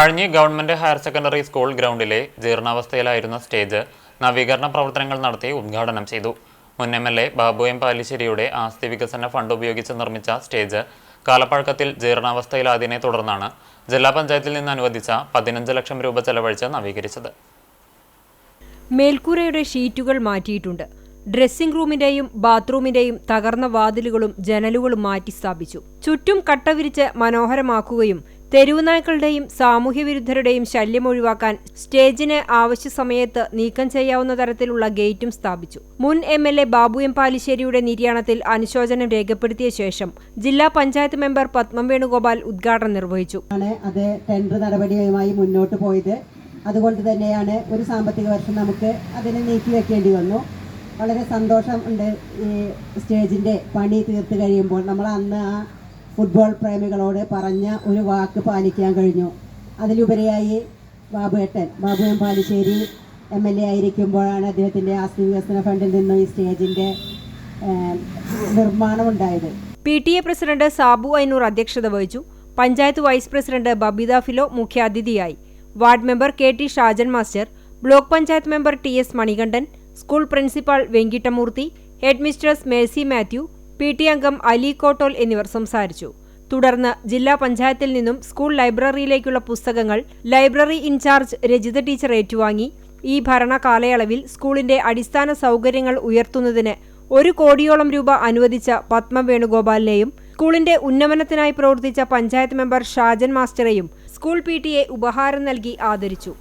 Pazhanji government higher secondary school ഗ്രൗണ്ടിലെ ജീർണാവസ്ഥയിലായിരുന്ന stage നവീകരണ പ്രവർത്തനങ്ങൾ നടത്തി ഉദ്ഘാടനം ചെയ്തു. മുൻ M L A Babu M പാലിശ്ശേരിയുടെ ആസ്തി വികസന ഫണ്ട് ഉപയോഗിച്ച് നിർമ്മിച്ച സ്റ്റേജ് കാലപ്പഴക്കത്തിൽ ജീർണാവസ്ഥയിലായതിനെ തുടർന്നാണ് ജില്ലാ പഞ്ചായത്തിൽ നിന്ന് അനുവദിച്ച പതിനഞ്ച് ലക്ഷം രൂപ ചെലവഴിച്ച് നവീകരിച്ചത്. മേൽക്കൂരയുടെ ഷീറ്റുകൾ മാറ്റിയിട്ടുണ്ട്. ഡ്രസ്സിംഗ് റൂമിന്റെയും ബാത്റൂമിന്റെയും തകർന്ന വാതിലുകളും ജനലുകളും മാറ്റി സ്ഥാപിച്ചു ചുറ്റും കട്ടവിരിച്ച് മനോഹരമാക്കുകയും തെരുവുനായ്ക്കളുടെയും സാമൂഹ്യവിരുദ്ധരുടെയും ശല്യം ഒഴിവാക്കാൻ സ്റ്റേജിന് ആവശ്യ സമയത്ത് നീക്കം ചെയ്യാവുന്ന തരത്തിലുള്ള ഗേറ്റും സ്ഥാപിച്ചു. മുൻ M L A Babu M പാലിശ്ശേരിയുടെ നിര്യാണത്തിൽ അനുശോചനം രേഖപ്പെടുത്തിയ ശേഷം ജില്ലാ പഞ്ചായത്ത് മെമ്പർ പത്മം വേണുഗോപാൽ ഉദ്ഘാടനം നിർവഹിച്ചു. നടപടിയുമായി മുന്നോട്ട് പോയത്. അതുകൊണ്ട് തന്നെയാണ് ഒരു സാമ്പത്തിക വർഷം നമുക്ക് അതിനെ നീക്കി വെക്കേണ്ടി വന്നു. വളരെ സന്തോഷം ഉണ്ട് ഈ സ്റ്റേജിന്റെ പണി തീർത്ത് കഴിയുമ്പോൾ. നമ്മൾ അന്ന് ആ ഫുട്ബോൾ പ്രേമികളോട് പറഞ്ഞ ഒരു വാക്ക് പാലിക്കാൻ കഴിഞ്ഞു. അതിലുപരിയായി ബാബു ഏട്ടൻ Babu M Palissery M L A ആയിരിക്കുമ്പോഴാണ് അദ്ദേഹത്തിന്റെ ആസ്തി വികസന ഫണ്ടിൽ നിന്നും ഈ സ്റ്റേജിന്റെ നിർമ്മാണം ഉണ്ടായത് P T A president Sabu Ainoor അധ്യക്ഷത വഹിച്ചു. Panchayat vice president Babitha Philo മുഖ്യാതിഥിയായി. Ward member K T Shajan master block panchayat member T S Manikandan school principal Venkitamoorthy head mistress Mercy Mathew P T അംഗം അലി കോട്ടോൽ എന്നിവർ സംസാരിച്ചു. തുടർന്ന് ജില്ലാ പഞ്ചായത്തിൽ നിന്നും സ്കൂൾ ലൈബ്രറിയിലേക്കുള്ള പുസ്തകങ്ങൾ ലൈബ്രറി ഇൻചാർജ് രജിത ടീച്ചർ ഏറ്റുവാങ്ങി. ഈ ഭരണ കാലയളവിൽ സ്കൂളിന്റെ അടിസ്ഥാന സൗകര്യങ്ങൾ ഉയർത്തുന്നതിന് ഒരു കോടിയോളം രൂപ അനുവദിച്ച പത്മ വേണുഗോപാലിനെയും സ്കൂളിന്റെ ഉന്നമനത്തിനായി പ്രവർത്തിച്ച പഞ്ചായത്ത് മെമ്പർ ഷാജൻ മാസ്റ്ററെയും സ്കൂൾ പി ടി എ ഉപഹാരം നൽകി ആദരിച്ചു.